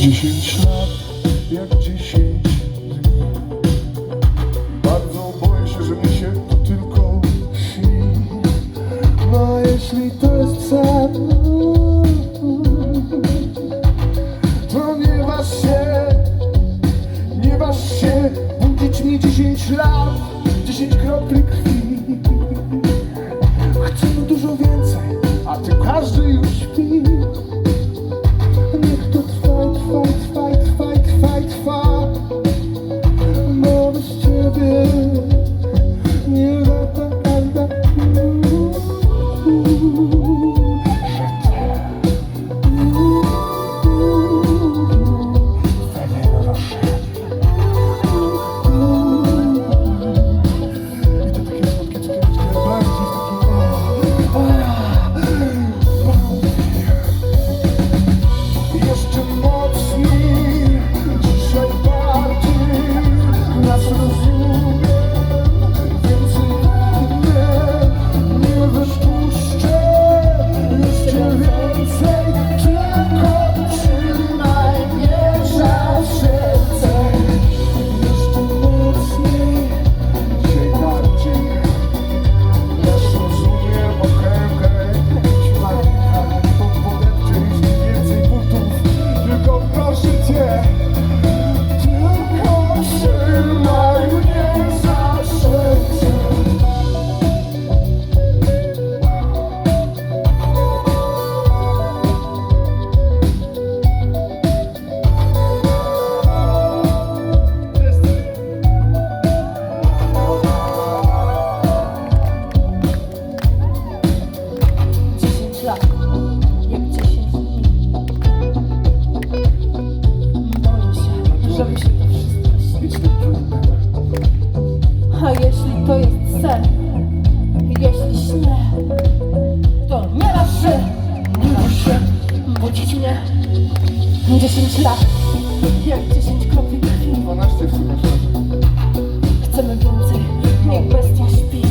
Dziesięć lat jak dziesięć dni. Bardzo boję się, że mi się to tylko śni. No jeśli to jest sen To nie waż się, nie waż się Budzić mi dziesięć lat, dziesięć kropli krwi. Chcę dużo 10 lat Jak 10 kropli krwi 12 w sumie Chcemy więcej, niech bestia śpi.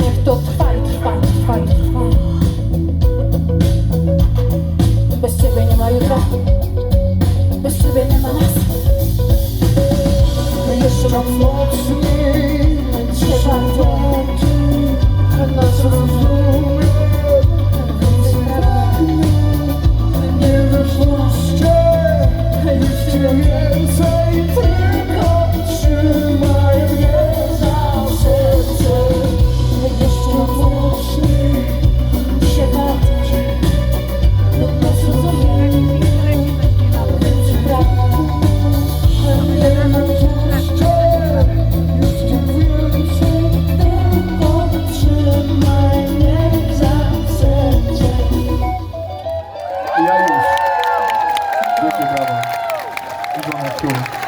Niech to trwa i trwa i trwa i trwa. Bez ciebie nie ma jutra. Bez ciebie nie ma nas. Jeszcze mocno odśmieję Janusz. Dzięki brawo. Iwona Ciuch.